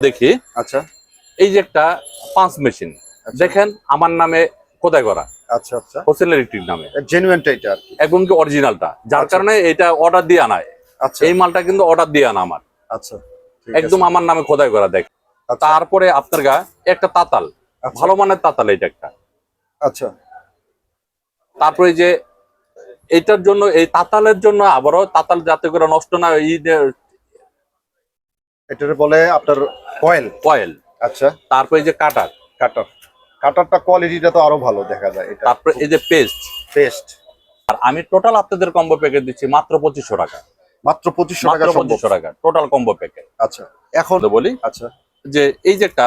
দেখি। আচ্ছা। এই যে একটা পাঁচ মেশিন। দেখেন আমার নামে কোথায় করা? আচ্ছা আচ্ছা। হোসেন ইলেকট্রিক নামে। জেনুইনটা এটা কি। একদম কি অরিজিনালটা যার আচ্ছা। কারণে এটা অর্ডার দিয়ে আনায় আচ্ছা। এই মালটা কিন্তু অর্ডার দিয়ে আনা আমার। আচ্ছা একদম আমার নামে খোদাই করা দেখ আচ্ছা, তারপরে আপনার গা একটা তাতাল। আচ্ছা, ভালো মানের তাতাল এটা একটা। আচ্ছা। তারপরে যে এটার জন্য এই তাতালের জন্য আবারও তাতাল যাতে করে নষ্ট না এই এটার বলে আপনার কয়েল। কয়েল। আচ্ছা। তারপরে এই যে কাটার। কাটার। কাটারটা কোয়ালিটিটা তো আরও ভালো দেখা যায় এটা তারপরে এই যে পেস্ট পেস্ট আর আমি টোটাল আপনাদের কম্বো প্যাকেট দিচ্ছি মাত্র পঁচিশশো টাকা। মাত্র পঁচিশশো টাকা পঁচিশশো টাকা টোটাল কম্বো প্যাকেট আচ্ছা। এখন বলি আচ্ছা। যে এই যে একটা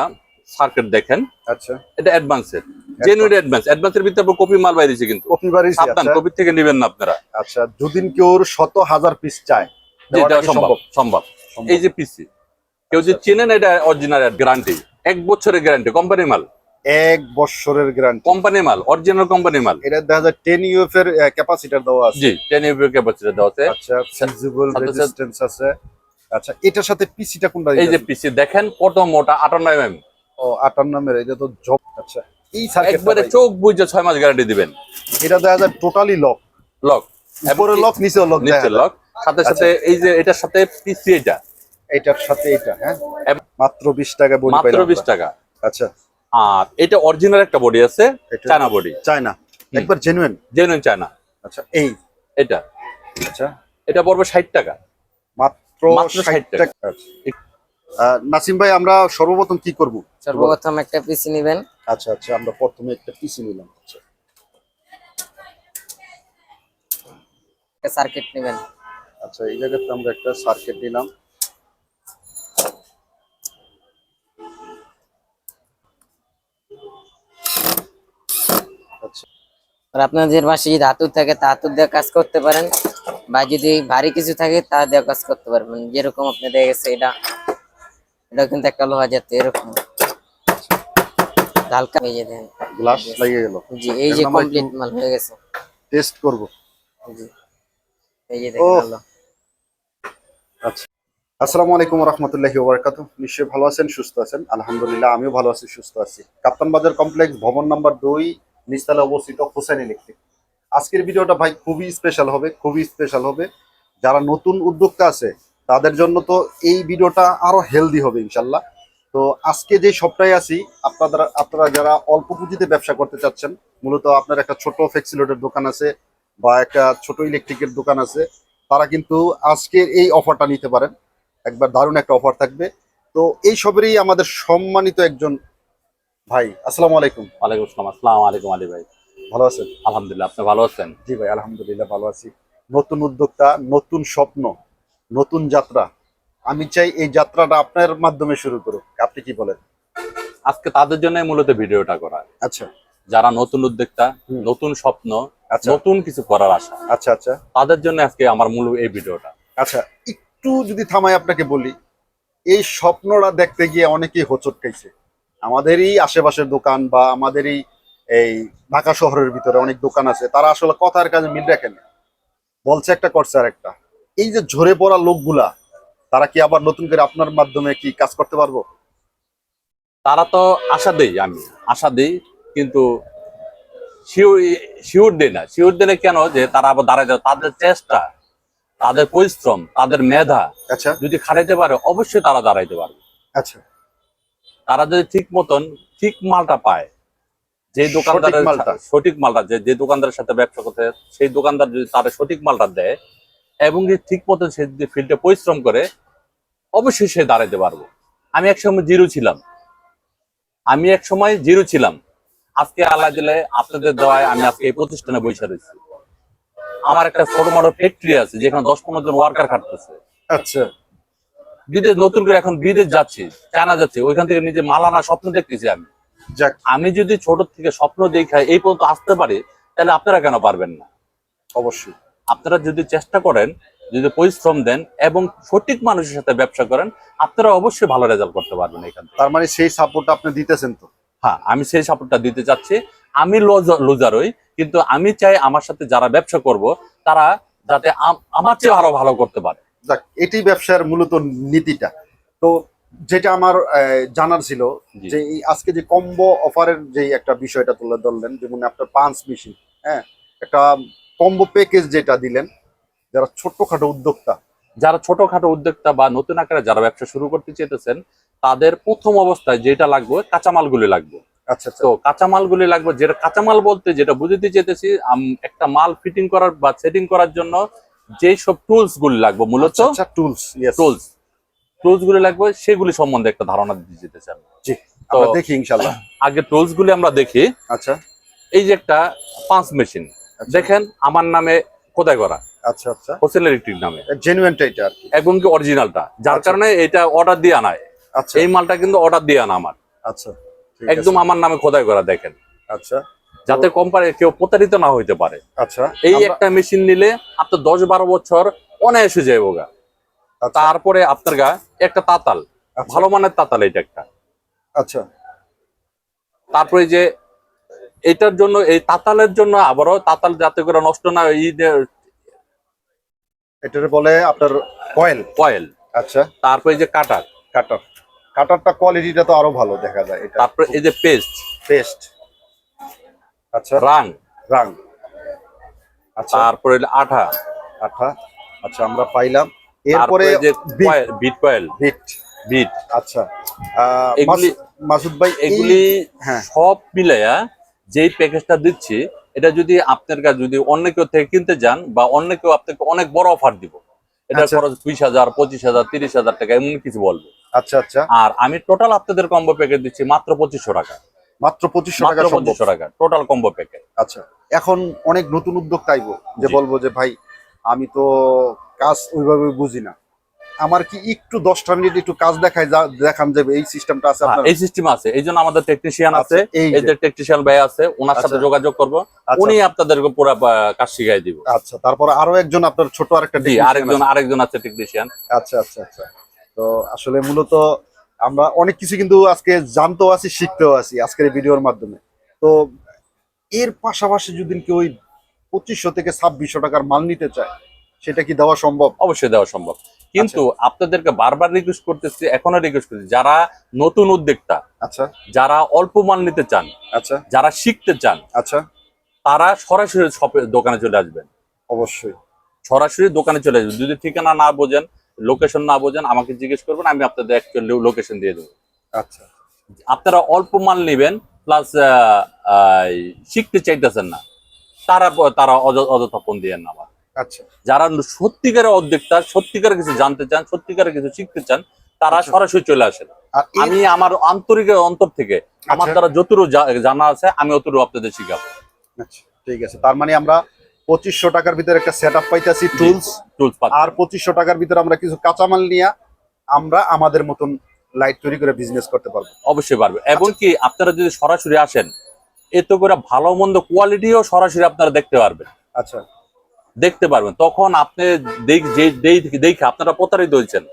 সার্কিট দেখেন আচ্ছা। এটা অ্যাডভান্সের জেনুইন অ্যাডভান্স অ্যাডভান্সের ভিতরে কপি মাল বাইরেছে কিন্তু। কপি বাড়ি সাবধান আচ্ছা। কপি থেকে নেবেন না আপনারা। আচ্ছা দুদিন কেউ শত হাজার পিস চায়। সম্ভব সম্ভব? সম্ভব? এই যে পিসি কেউ যে চেনেন এটা অরিজিনাল গ্যারান্টি এক বছরের গ্যারান্টি কোম্পানি মাল। এক বছরের গ্যারান্টি কোম্পানি মাল অরিজিনাল কোম্পানি মাল। এটা দেখা যায় টেন ইউএফ এর ক্যাপাসিটার দেওয়া আছে। জি টেন ইউপি ক্যাপাসিটি দেওয়া আছে। আচ্ছা ফিজিবল সাথে- রেজিস্ট্যান্স আছে। আচ্ছা এটার সাথে পিসিটা কোনটা এই যে পিসি দেখেন কত মোটা আটান্ন এম ও আটান্ন নামের এটা তো জব আচ্ছা এই সার্কিটটা একবারে চোখ বুঝে ছয় মাস গ্যারান্টি দিবেন। এটা দেখা যায় টোটালি লক লক উপরে লক নিচেও লক নিচে লক সাথে সাথে এই যে এটার সাথে পিসি এটা। এটার সাথে এটা হ্যাঁ? মাত্র বিশ টাকা বলি মাত্র পাইলাম বিশ আমরা। টাকা। আচ্ছা। আর এটা অরিজিনাল একটা বডি আছে চায়না বডি চায়না একবার জেনুইন জেনুইন চায়না আচ্ছা এই। এটা। আচ্ছা। এটা পড়বে ষাট টাকা। মাত্র মাত্র 60 60 টাকা। আচ্ছা। আহ, নাসিম ভাই আমরা সর্বপ্রথম কি করব? সর্বপ্রথম একটা পিসি নেবেন। আচ্ছা আচ্ছা আমরা প্রথমে একটা পিসি নিলাম। আচ্ছা। একটা সার্কিট নেবেন। আচ্ছা এই জায়গাতে আমরা একটা সার্কিট নিলাম। আর আপনাদের পাশে যদি ধাতুর থাকে ধাতুর দিয়ে কাজ করতে পারেন বা যদি ভারী কিছু থাকে তা দিয়ে কাজ করতে পারবেন। যেরকম আপনি দেখে গেছে এটা এটা কিন্তু একটা লোহা জাতীয় এরকম। হালকা হয়ে যেতে গ্লাস লাগিয়ে গেল। জি এই যে কমপ্লিট মাল হয়ে গেছে। টেস্ট করব। জি এই যে। আচ্ছা। আসসালামু আলাইকুম রহমতুল্লাহি ওবরাকাত নিশ্চয়ই ভালো আছেন সুস্থ আছেন? আলহামদুলিল্লাহ আমিও ভালো আছি সুস্থ আছি। কাপ্তান বাজার কমপ্লেক্স ভবন নাম্বার দুই নিচতলা অবস্থিত হোসেন ইলেকট্রিক। আজকের ভিডিওটা ভাই খুবই স্পেশাল হবে, খুবই স্পেশাল হবে। যারা নতুন উদ্যোক্তা আছে, তাদের জন্য তো এই ভিডিওটা আরও হেলদি হবে ইনশাল্লাহ। তো আজকে যে সপ্তাহে আছি আপনারা আপনারা যারা অল্প পুঁজিতে ব্যবসা করতে চাচ্ছেন, মূলত আপনার একটা ছোট ফ্লেক্সিলোডের দোকান আছে বা একটা ছোট ইলেকট্রিকের দোকান আছে, তারা কিন্তু আজকের এই অফারটা নিতে পারেন। একবার দারুণ একটা অফার থাকবে। তো এই সবেরই আমাদের সম্মানিত একজন ভাই আসসালামু আলাইকুম। ওয়ালাইকুম আসসালাম। আসসালামু আলাইকুম আলী ভাই। ভালো আছেন? আলহামদুলিল্লাহ আপনি ভালো আছেন? জি ভাই আলহামদুলিল্লাহ ভালো আছি। নতুন উদ্যোক্তা নতুন স্বপ্ন নতুন যাত্রা। আমি চাই এই যাত্রাটা আপনার মাধ্যমে শুরু করুক। আপনি কি বলেন? আজকে তাদের জন্য মূলত ভিডিওটা করা। আচ্ছা। যারা নতুন উদ্যোক্তা নতুন স্বপ্ন আচ্ছা। নতুন কিছু করার আশা। আচ্ছা আচ্ছা। তাদের জন্য আজকে আমার মূল এই ভিডিওটা। আচ্ছা একটু যদি থামাই আপনাকে বলি এই স্বপ্নটা দেখতে গিয়ে অনেকেই হোচট খাইছে। আমাদেরই আশেপাশের দোকান বা আমাদেরই এই ঢাকা শহরের ভিতরে অনেক দোকান আছে তারা আসলে কথার কাজে মিল রাখে না বলছে একটা করছে আর একটা এই যে ঝরে পড়া লোকগুলা তারা কি আবার নতুন করে আপনার মাধ্যমে কি কাজ করতে পারব? তারা তো আশা দেই আমি আশা দেই কিন্তু শিওর শিওর দেয় না। শিওর দেয় না কেন? যে তারা আবার দাঁড়ায় যাবে। তাদের চেষ্টা তাদের পরিশ্রম তাদের মেধা আচ্ছা। যদি খাটাইতে পারে অবশ্যই তারা দাঁড়াইতে পারবে। আচ্ছা। তারা যদি ঠিক মতন ঠিক মালটা পায় যে দোকানদারের। সঠিক মালটা যে যে দোকানদারের সাথে ব্যবসা করতে সেই দোকানদার যদি তারা সঠিক মালটা দেয় এবং যে ঠিক মতন সে যদি ফিল্ডে পরিশ্রম করে অবশ্যই সে দাঁড়াইতে পারব। আমি একসময় জিরো ছিলাম। আমি এক সময় জিরো ছিলাম। আজকে আল্লাহ দিলে আপনাদের দেওয়ায় আমি আজকে এই প্রতিষ্ঠানে বসে রয়েছি। আমার একটা ছোট মোটো ফ্যাক্টরি আছে যেখানে দশ পনেরো জন ওয়ার্কার খাটতেছে। আচ্ছা। বিদেশ নতুন করে এখন বিদেশ যাচ্ছি চায়না যাচ্ছি ওইখান থেকে নিজে মালানা স্বপ্ন দেখতেছি আমি। যাক। আমি যদি ছোট থেকে স্বপ্ন দেখা এই পর্যন্ত আসতে পারি তাহলে আপনারা কেন পারবেন না? অবশ্যই। আপনারা যদি চেষ্টা করেন যদি পরিশ্রম দেন এবং সঠিক মানুষের সাথে ব্যবসা করেন আপনারা অবশ্যই ভালো রেজাল্ট করতে পারবেন এখান থেকে। তার মানে সেই সাপোর্টটা আপনি দিতেছেন তো? হ্যাঁ আমি সেই সাপোর্টটা দিতে চাচ্ছি। আমি লুজার হই কিন্তু আমি চাই আমার সাথে যারা ব্যবসা করব তারা যাতে আম- আমার চেয়ে আরও ভালো করতে পারে। যাক এটি ব্যবসার মূলত নীতিটা। তো যেটা আমার জানার ছিল যে আজকে যে কম্বো অফারের যে একটা বিষয়টা তুলে ধরলেন যেমন আপনার পাঁচ মেশিন হ্যাঁ একটা কম্বো প্যাকেজ যেটা দিলেন যারা ছোট্টখাটো উদ্যোক্তা যারা ছোটখাটো উদ্যোক্তা বা নতুন আকারে যারা ব্যবসা শুরু করতে চেয়েছেন তাদের প্রথম অবস্থায় যেটা লাগবে কাঁচামালগুলি লাগবে। আচ্ছা আচ্ছা। তো কাঁচামালগুলি লাগবে যেটা কাঁচামাল বলতে যেটা বুঝতে চেয়েছি একটা মাল ফিটিং করার বা সেটিং করার জন্য যেই সব টুলস গুলি লাগবে মূলত টুলস টুলস টুলস গুলি লাগবে সেগুলি সম্বন্ধে একটা ধারণা দিতে যেতে চান জি আমরা দেখি ইনশাল্লাহ আগে টুলস গুলি আমরা দেখি। আচ্ছা। এই যে একটা পাঁচ মেশিন আচ্ছা। দেখেন আমার নামে খোদাই করা। আচ্ছা আচ্ছা। হোসেন ইলেকট্রিক নামে। জেনুইনটা এটা আর কি। এবং কি অরিজিনালটা যার আচ্ছা। কারণে এটা অর্ডার দিয়ে আনায়। আচ্ছা। এই মালটা কিন্তু অর্ডার দিয়ে আনা আমার। আচ্ছা একদম আমার নামে খোদাই করা দেখেন। আচ্ছা। যাতে কোম্পানি কেউ প্রতারিত না হইতে পারে। আচ্ছা এই একটা মেশিন নিলে আপনার দশ বারো বছর অনায়াসে যাইব গা। আচ্ছা, তারপরে আপনার গা একটা তাতাল আচ্ছা, ভালো মানের তাতাল এটা একটা। আচ্ছা। তারপরে যে এটার জন্য এই তাতালের জন্য আবারও তাতাল যাতে করে নষ্ট না এই এটারে বলে আপনার কয়েল কয়েল আচ্ছা। তারপরে যে কাটার কাটার কাটারটা কোয়ালিটিটা তো আরও ভালো দেখা যায় এটা তারপরে এই যে পেস্ট পেস্ট আচ্ছা। রাং। রাং। আচ্ছা। তারপরে আঠা। আঠা। আচ্ছা আমরা পাইলাম। এরপরে যে বিট। Coil bit bit. আচ্ছা। এগুলি- মাসুদ ভাই এগুলি হ্যাঁ। সব মিলাইয়া যেই প্যাকেজটা দিচ্ছি এটা যদি আপনার কাছে যদি অন্য কেউ থেকে কিনতে যান বা অন্য কেউ আপনাকে অনেক বড় অফার দিব এটা আচ্ছা। খরচ বিশ হাজার পঁচিশ হাজার তিরিশ হাজার টাকা এমন কিছু বলবে। আচ্ছা আচ্ছা। আর আমি টোটাল আপনাদের কম্বো প্যাকেজ দিচ্ছি মাত্র পঁচিশশো টাকা। মাত্র পঁচিশশো টাকা পঁচিশশো টাকা টোটাল কম্বো প্যাকেজ আচ্ছা এখন অনেক নতুন উদ্যোগ আইবো যে বলব যে ভাই আমি তো কাজ ওইভাবে বুঝি না। আমার কি একটু দশটা মিনিট একটু কাজ দেখায় যা- দেখান যাবে এই সিস্টেমটা আছে এই সিস্টেম আছে। এই জন্য আমাদের টেকনিশিয়ান আছে। আচ্ছা, এই এই যে। টেকনিশিয়ান ভাই আছে ওনার সাথে আচ্ছা। যোগাযোগ করব। আচ্ছা, উনি আপনাদেরকে পুরো কাজ শিখাই দিব। আচ্ছা তারপর আরও একজন আপনার ছোট আরেকটা আরেকজন আছে। আরেকজন আছে টেকনিশিয়ান আচ্ছা আচ্ছা আচ্ছা। তো আসলে মূলত আমরা অনেক কিছু কিন্তু আজকে জানতেও আছি শিখতেও আছি আজকের এই ভিডিওর মাধ্যমে। তো এর পাশাপাশি যদি কেউ ওই পঁচিশশো থেকে ছাব্বিশশো টাকার মাল নিতে চায় সেটা কি দেওয়া সম্ভব? অবশ্যই দেওয়া সম্ভব। কিন্তু আচ্ছা। আপনাদেরকে বারবার রিকোয়েস্ট করতেছি এখনও রিকোয়েস্ট করতেছি যারা নতুন উদ্যোক্তা আচ্ছা। যারা অল্প মাল নিতে চান আচ্ছা। যারা শিখতে চান আচ্ছা। তারা সরাসরি দোকানে চলে আসবেন। অবশ্যই। সরাসরি দোকানে চলে আসবেন। যদি ঠিকানা না বোঝেন লোকেশন না বোঝেন আমাকে জিজ্ঞেস করবেন আমি আপনাদের অ্যাকচুয়ালি লোকেশন দিয়ে দেবো। আচ্ছা। আপনারা অল্প মাল নেবেন প্লাস শিখতে চাইতেছেন না তারা তারা অয- অযথা ফোন দিয়েন না আমার আচ্ছা। যারা সত্যিকারের উদ্যোক্তা সত্যিকারের কিছু জানতে চান সত্যিকারের কিছু শিখতে চান তারা আচ্ছা। সরাসরি চলে আসেন। আমি আমার আন্তরিক অন্তর থেকে আমার আচ্ছা। দ্বারা যতটুকু জানা আছে আমি অতটুকু আপনাদের শিখাবো। আচ্ছা, ঠিক আছে। তার মানে আমরা পঁচিশশো টাকার ভিতরে একটা সেট আপ পাইতেছি টুলস টুলস আর পঁচিশশো টাকার ভিতরে আমরা কিছু কাঁচামাল নিয়ে আমরা আমাদের মতন লাইট তৈরি করে বিজনেস করতে পারব। অবশ্যই পারবে। এবং। কি আপনারা যদি সরাসরি আসেন এতে করে ভালো মন্দ কোয়ালিটিও সরাসরি আপনারা দেখতে পারবেন। আচ্ছা। দেখতে পারবেন। তখন আপনি দেখ- আপনারা প্রতারিত হয়েছেন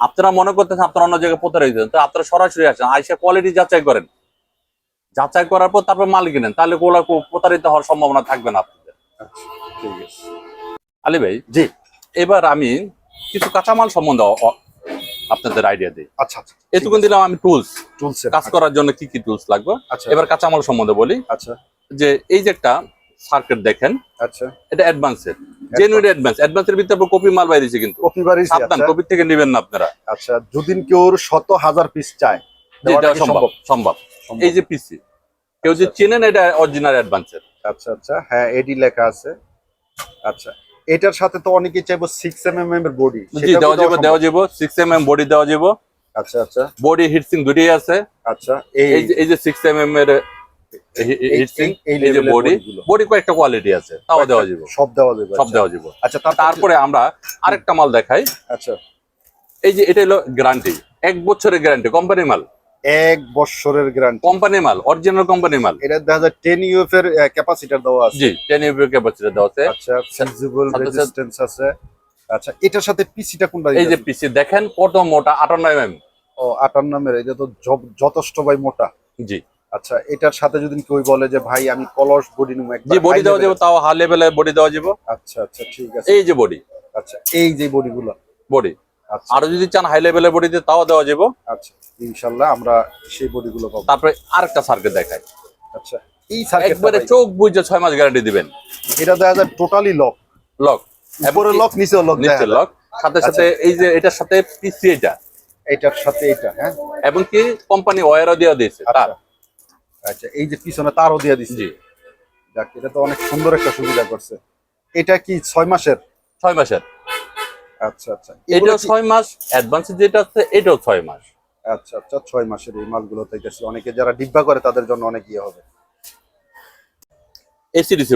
আপনারা মনে করতেছেন আপনারা অন্য জায়গায় প্রতারিত হয়েছেন তো আপনারা সরাসরি আসেন আইসা কোয়ালিটি যাচাই করেন। যাচাই করার পর তারপর মাল কিনেন। তাহলে কোলা প্রতারিত হওয়ার সম্ভাবনা থাকবে না। আপনাদের আচ্ছা ঠিক আছে। আলী ভাই জি। এবার আমি কিছু কাঁচামাল সম্বন্ধে আপনাদের আইডিয়া দিই। আচ্ছা আচ্ছা এটুকুন দিলাম আমি টুলস টুলস কাজ করার জন্য কি কি টুলস লাগবে? আচ্ছা। এবার কাঁচামাল সম্বন্ধে বলি। আচ্ছা। যে এই যে একটা সার্কিট দেখেন আচ্ছা। এটা অ্যাডভান্সের জেনুইন অ্যাডভান্স অ্যাডভান্সের ভিতরে কপি মাল কিন্তু। কপি বাড়ি সাবধান কপি থেকে নেবেন না আপনারা। আচ্ছা যদি কেউ শত হাজার পিস চায়? সম্ভব সম্ভব? এই যে পিসি কেউ যে আচ্ছা। চেনেন এটা অরিজিনাল অ্যাডভান্সের আচ্ছা আচ্ছা। হ্যাঁ এডি লেখা আছে। আচ্ছা। এটার সাথে তো অনেকেই চাইব সিক্স এম এম এর বডি জি দেওয়া যাবে দেওয়া যাবে। সিক্স এম এম বডি দেওয়া যাবে। আচ্ছা আচ্ছা। বডি হিটসিং দুটোই আছে। আচ্ছা এই এই যে সিক্স এম এম এর হিটসিং এই এই যে বডি বডি কয়েকটা কোয়ালিটি আছে তাও দেওয়া যাবে। সব দেওয়া যাবে সব আচ্ছা। দেওয়া যাবে। আচ্ছা তারপর তারপরে আমরা আরেকটা মাল দেখাই। আচ্ছা। এই যে এটা হলো গ্যারান্টি এক বছরের গ্যারান্টি কোম্পানি মাল। এক বছরের গ্যারান্টি কোম্পানি মাল অরিজিনাল কোম্পানি মাল। এটা দেখা যায় টেন ইউএফ এর ক্যাপাসিটার দেওয়া আছে। জি টেন ইউপি ক্যাপাসিটি দেওয়া আছে। আচ্ছা ফিজিবল সাথে- রেজিস্ট্যান্স আছে। আচ্ছা এটার সাথে পিসিটা কোনটা এই যে পিসি দেখেন কত মোটা আটান্ন এম ও আটান্ন এর এটা তো যথেষ্ট ভাই মোটা। জি। আচ্ছা এটার সাথে যদি কেউ বলে যে ভাই আমি কলস বডি নিবো একবার জি বডি দেওয়া যাবে তাও হাই লেভেলে বডি দেওয়া যাবে। আচ্ছা আচ্ছা ঠিক আছে। এই যে বডি আচ্ছা এই যে বডিগুলো বডি আরও যদি চান হাই লেভেলের বডিতে তাও দেওয়া যাব। আচ্ছা ইনশাল্লাহ আমরা সেই বডিগুলো পাবো। তারপরে আরেকটা সার্কিট দেখাই। আচ্ছা এই সার্কিটটা একবারে চোখ বুঝে ছয় মাস গ্যারান্টি দিবেন। এটা দেখা যায় টোটালি লক লক উপরে লক নিচেও লক নিচে লক সাথে সাথে এই যে এটার সাথে পিসি এটা। এটার সাথে এটা হ্যাঁ। এবং কি কোম্পানি ওয়ারও দিয়ে দিয়েছে তার। আচ্ছা। আচ্ছা এই যে পিছনে তারও দিয়ে দিছি। জি। যাক এটা তো অনেক সুন্দর একটা সুবিধা করছে। এটা কি ছয় মাসের? ছয় মাসের। আচ্ছা আচ্ছা। কি- ছয় মাস অ্যাডভান্স যেটা আছে এটাও ছয় মাস। আচ্ছা আচ্ছা ছয় মাসের এই মালগুলো দেখেছি অনেকে যারা ডিব্বা করে তাদের জন্য অনেক ইয়ে হবে।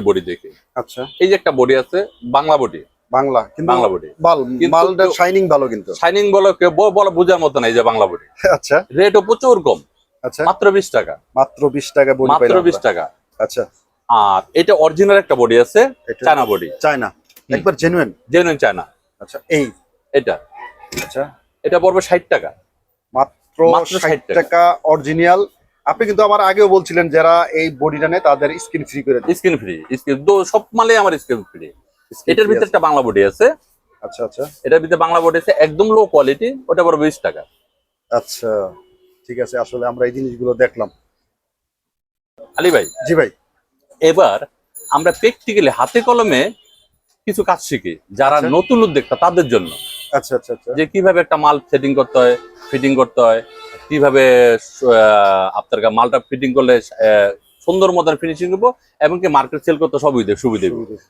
বডি দেখে। আচ্ছা। এই যে একটা বডি আছে বাংলা বডি বাংলা কিন্তু বাংলা বডি মাল মালটা শাইনিং ভালো কিন্তু। শাইনিং বলো কেউ বলো বোঝার মতো না যে বাংলা বডি আচ্ছা। রেটও প্রচুর কম। আচ্ছা। মাত্র বিশ টাকা। মাত্র বিশ টাকা বডি মাত্র বিশ টাকা। আচ্ছা। আর এটা অরিজিনাল একটা বডি আছে চায়না বডি চায়না একবার জেনুইন জেনুইন চায়না আচ্ছা এই। এটা। আচ্ছা। এটা পড়বে ষাট টাকা। মাত্র মাত্র 60 ষাট টাকা। অরিজিনাল আপনি কিন্তু আমার আগেও বলছিলেন যারা এই বডিটা নেয় তাদের স্কিন ফ্রি করে দিন। স্ক্রিন ফ্রি স্ক্রিন সব মালে আমার স্ক্রিন ফ্রি এটার ভিতরে একটা বাংলা বডি আছে। আচ্ছা আচ্ছা। এটার ভিতরে বাংলা বডি আছে একদম লো কোয়ালিটি ওটা পড়বে বিশ টাকা। আচ্ছা ঠিক আছে আসলে আমরা এই জিনিসগুলো দেখলাম। আলী ভাই জি ভাই। এবার আমরা প্র্যাকটিক্যালি হাতে কলমে কিছু কাজ শিখি যারা আচ্ছা। নতুন উদ্যোক্তা তাদের জন্য। আচ্ছা আচ্ছা আচ্ছা। যে কীভাবে একটা মাল সেটিং করতে হয় ফিটিং করতে হয় কীভাবে আপনার মালটা ফিটিং করলে সুন্দর মতন ফিনিশিং করব এবং কি মার্কেট সেল করতে সবই দেব সুবিধে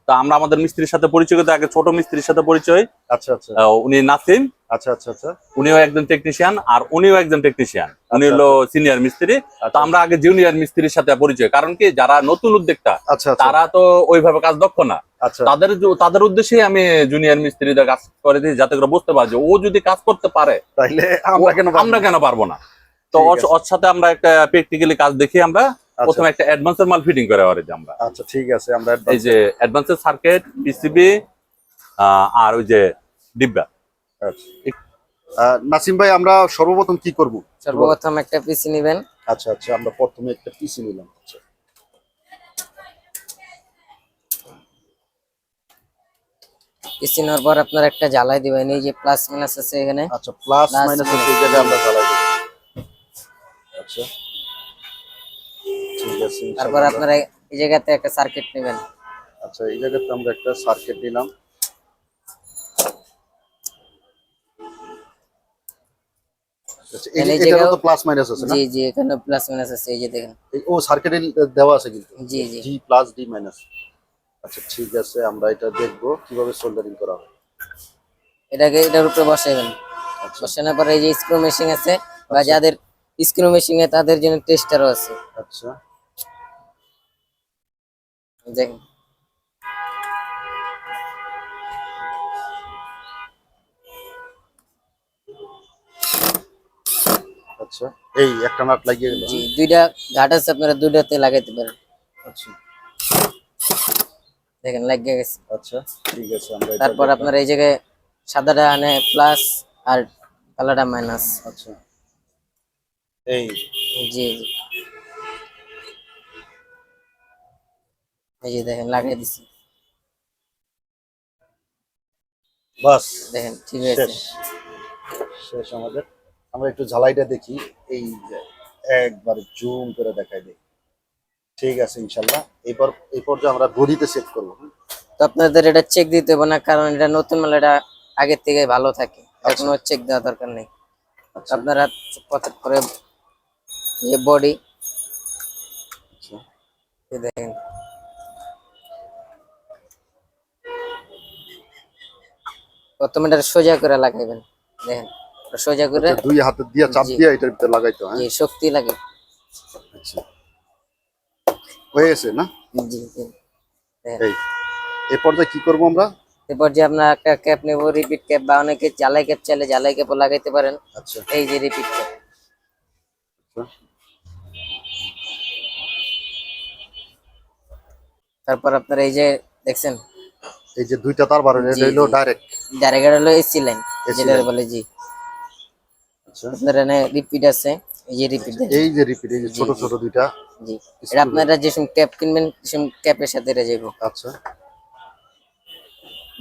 তা আমরা আমাদের মিস্ত্রির সাথে পরিচয় করতে আগে ছোট মিস্ত্রির সাথে পরিচয় আচ্ছা আচ্ছা। উনি নাসিম। আচ্ছা আচ্ছা আচ্ছা। উনিও একজন টেকনিশিয়ান আর উনিও একজন টেকনিশিয়ান উনি আচ্ছা, হলো সিনিয়র মিস্ত্রি। তো আমরা আগে জুনিয়র মিস্ত্রির সাথে পরিচয়। কারণ কি যারা নতুন উদ্যোক্তা আচ্ছা আচ্ছা। তারা তো ওইভাবে কাজ দক্ষ না। আচ্ছা। তাদের তাদের উদ্দেশ্যে আমি জুনিয়র মিস্ত্রিদের কাজ করে দিই যাতে করে বুঝতে পারে যে ও যদি কাজ করতে পারে তাইলে আমরা কেন পারব আমরা না? কেন পারব না? তো ওর সাথে আমরা একটা প্র্যাকটিক্যালি কাজ দেখি আমরা। প্রথমে একটা অ্যাডভান্সের মাল ফিটিং করে আর আমরা। আচ্ছা ঠিক আছে আমরা এই যে অ্যাডভান্সের সার্কিট পিসিবি আর ওই যে ডিব্বা। আচ্ছা। নাসিম ভাই আমরা সর্বপ্রথম কি করব? সর্বপ্রথম একটা পিসি নেবেন। আচ্ছা আচ্ছা আমরা প্রথমে একটা পিসি নিলাম। আচ্ছা। পিসি নেওয়ার পর আপনার একটা জ্বালাই দিবেন এই যে প্লাস মাইনাস আছে এখানে। আচ্ছা প্লাস মাইনাস। এই জায়গায় আমরা জ্বালাই দেব। আচ্ছা। ঠিক আছে তারপর আপনারা এই জায়গাতে একটা সার্কিট নেবেন। আচ্ছা এই জায়গাতে আমরা একটা সার্কিট নিলাম আচ্ছা এই তাহলে এই এটারও তো প্লাস মাইনাস আছে না? জি জি এখানে প্লাস মাইনাস আছে এই যে দেখেন। ও সার্কিটে দেওয়া আছে কিন্তু? জি জি। জি প্লাস ডি মাইনাস আচ্ছা ঠিক আছে আমরা এটা দেখব কীভাবে সোল্ডারিং করা হয়। এটাকে এটার উপরে বসাবেন আচ্ছা। বসানোর পরে এই যে স্ক্রু মেশিন আছে বা যাদের স্ক্রু মেশিন এ তাদের জন্য টেস্টারও আছে। আচ্ছা। দেখেন। আচ্ছা। এই একটা নাট লাগিয়ে গেল জি দুইটা ঘাট আছে আপনারা দুইটাতে লাগাইতে পারেন। আচ্ছা। দেখেন লাগিয়ে গেছে। আচ্ছা ঠিক আছে আমরা তারপর। আপনার এই জায়গায় সাদাটা আনে প্লাস আর কালারটা মাইনাস আচ্ছা। এই। জি জি। এই যে দেখেন লাগিয়ে দিছি। বাস। দেখেন ঠিক আছে। শেষ আমাদের। আমরা একটু ঝালাইটা দেখি। এই একবার জুম করে দেখাই দিই। ঠিক আছে ইনশাল্লাহ। এরপর এই পর্যায়ে আমরা বডিতে সেট করব? তো আপনাদের এটা চেক দিতে হবে না কারণ এটা নতুন মাল এটা আগের থেকে ভালো থাকে। কোনো চেক দেওয়ার দরকার নেই। আচ্ছা। আপনারা করে যে বডি আচ্ছা। দেখেন। প্রথমে এটা সোজা করে লাগাইবেন দেখেন। সোজা করে আচ্ছা, দুই হাতে দিয়ে চাপ দিয়ে এটার ভিতরে লাগাইতো হ্যাঁ যে শক্তি লাগে। আচ্ছা। হয়ে গেছে না? জি জি। এই এই পর্যায়ে কি করব আমরা? এরপর যে আপনার একটা ক্যাপ নেব রিপিট ক্যাপ বা অনেকে জ্বালাই ক্যাপ চাইলে জ্বালাই ক্যাপও লাগাইতে পারেন। আচ্ছা। এই যে রিপিট ক্যাপ তারপর আপনার এই যে দেখছেন? এই যে দুইটা তার বার জি, এটা হলো জি। ডাইরেক্ট জায়গাটা হলো এসি লাইন যেটা বলে জি। আচ্ছা রিপিট আছে এই যে রিপিট রিপিট জি আপনারা ক্যাপ কিনবেন সাথে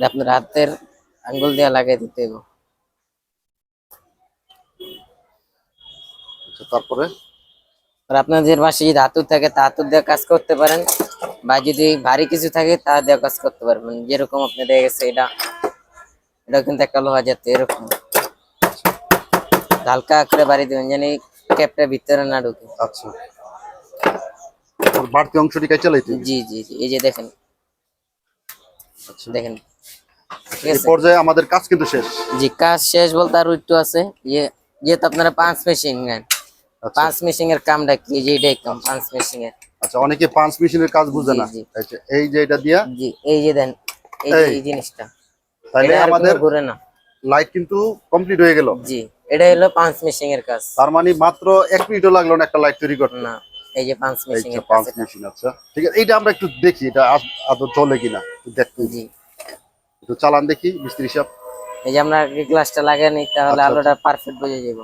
আপনার হাতের আঙ্গুল দিয়ে লাগাই দিতে তারপরে? আর আপনাদের পাশে যদি হাতুর থাকে তা হাতুর দিয়ে কাজ করতে পারেন বা যদি ভারী কিছু থাকে তা দিয়ে কাজ করতে পারবেন মানে যেরকম আপনি দেখে গেছে এটা এটা কিন্তু একটা লোহা যাতে এরকম। হালকা করে বাড়ি দেবেন জানি ক্যাপটা ভিতরে না ঢুকে। আচ্ছা। বাড়তি অংশটি কাই চালাইতে জি জি জি এই যে দেখেন। আচ্ছা। দেখেন। ঠিক এই পর্যায়ে আমাদের কাজ কিন্তু শেষ। জি কাজ শেষ বলতে আরও একটু আছে। ইয়ে যেহেতু আপনারা পাঁচ মেশিন নেন আচ্ছা। পাঁচ মেশিন এর কামটা কি? যে এটাই কাম পাঁচ মেশিন এর। আচ্ছা অনেকে পাঁচ মেশিনের কাজ বুঝে না। আচ্ছা এই যে এটা দিয়া? জি এই যে দেন এই যে এই। জিনিসটা। তাহলে আমাদের ঘুরে না। লাইট কিন্তু কমপ্লিট হয়ে গেল। জি। এটা হলো পাঁচ মেশিন এর কাজ। তার মানে মাত্র এক মিনিটও লাগল না একটা লাইট তৈরি করতে। না এই যে পাঁচ মেশিন এর পাঁচ এটা। মেশিন আচ্ছা। ঠিক আছে এইটা আমরা একটু দেখি এটা আদ- চলে কিনা দেখতে। জি। একটু চালান দেখি মিস্ত্রি সাহেব। এই যে আমরা গ্লাসটা লাগিয়ে নিই তাহলে আচ্ছা, আলোটা পারফেক্ট বোঝা যাবে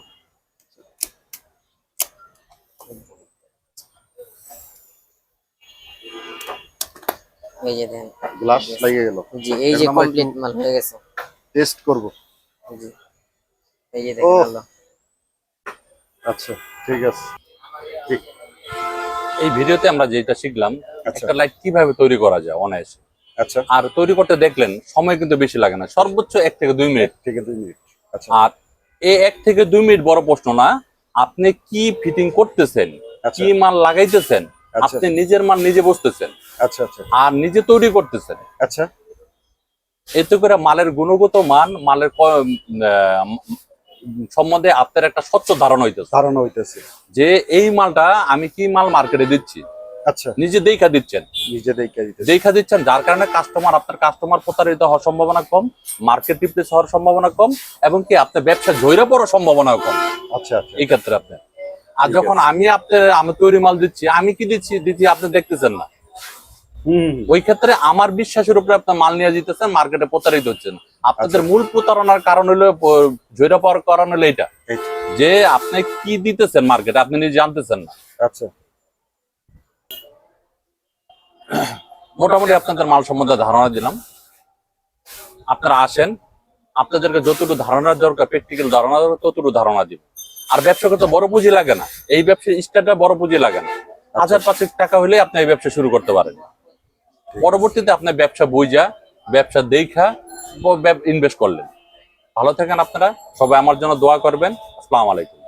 এই যে দেন। গ্লাস লাগিয়ে গেল। জি এই যে কমপ্লিট মাল হয়ে গেছে। টেস্ট করব। জি। এই যে দেখেন ওহ। আচ্ছা ঠিক আছে। ঠিক। এই ভিডিওতে আমরা যেটা শিখলাম আচ্ছা। একটা লাইট কীভাবে তৈরি করা যায় অনায়াসে। আচ্ছা। আর তৈরি করতে দেখলেন সময় কিন্তু বেশি লাগে না। সর্বোচ্চ এক থেকে দুই মিনিট। ঠিক আছে দুই মিনিট। আচ্ছা। আর এই এক থেকে দুই মিনিট বড় প্রশ্ন না আপনি কি ফিটিং করতেছেন? আচ্ছা। কি মাল লাগাইতেছেন? আচ্ছা। আপনি নিজের মাল নিজে বসতেছেন। আচ্ছা আচ্ছা। আর নিজে তৈরি করতেছেন। আচ্ছা। এতে করে মালের গুণগত মান মালের আহ, সম্বন্ধে আপনার একটা স্বচ্ছ ধারণা হইতেছে। ধারণা হইতেছে। যে এই মালটা আমি কি মাল মার্কেটে দিচ্ছি? আচ্ছা। নিজে দেখা দিচ্ছেন। নিজে দেখে দিতেছে। দেখা দিচ্ছেন যার কারণে কাস্টমার আপনার কাস্টমার প্রতারিত হওয়ার সম্ভাবনা কম মার্কেট রিপ্লেস হওয়ার সম্ভাবনা কম এবং কি আপনার ব্যবসা ঝইরা পড়ার সম্ভাবনা কম। আচ্ছা আচ্ছা। এই ক্ষেত্রে আপনি। আর যখন আমি আপনার আমি তৈরি মাল দিচ্ছি আমি কি দিচ্ছি দিচ্ছি আপনি দেখতেছেন না। ওই ক্ষেত্রে আমার বিশ্বাসের উপরে আপনার মাল নিয়ে দিতেছেন মার্কেটে প্রতারিত হচ্ছেন। আপনাদের মূল প্রতারণার কারণ হলো জৈরা পাওয়ার কারণ হলো এটা যে আপনি কি দিতেছেন মার্কেটে আপনি নিজে জানতেছেন না। আচ্ছা। মোটামুটি আপনাদের মাল সম্বন্ধে ধারণা দিলাম। আপনারা আসেন আপনাদেরকে যতটুকু ধারণার দরকার প্র্যাকটিক্যাল ধারণা দরকার ততটুকু ধারণা দিব। আর ব্যবসা করতে বড় পুঁজি লাগে না। এই ব্যবসা স্টার্টটা বড় পুঁজি লাগে না। হাজার পাঁচেক টাকা হলে আপনি এই ব্যবসা শুরু করতে পারেন। পরবর্তীতে আপনার ব্যবসা বুঝা ব্যবসা দেখা ইনভেস্ট করলেন। ভালো থাকেন আপনারা, সবাই আমার জন্য দোয়া করবেন। আসসালামু আলাইকুম।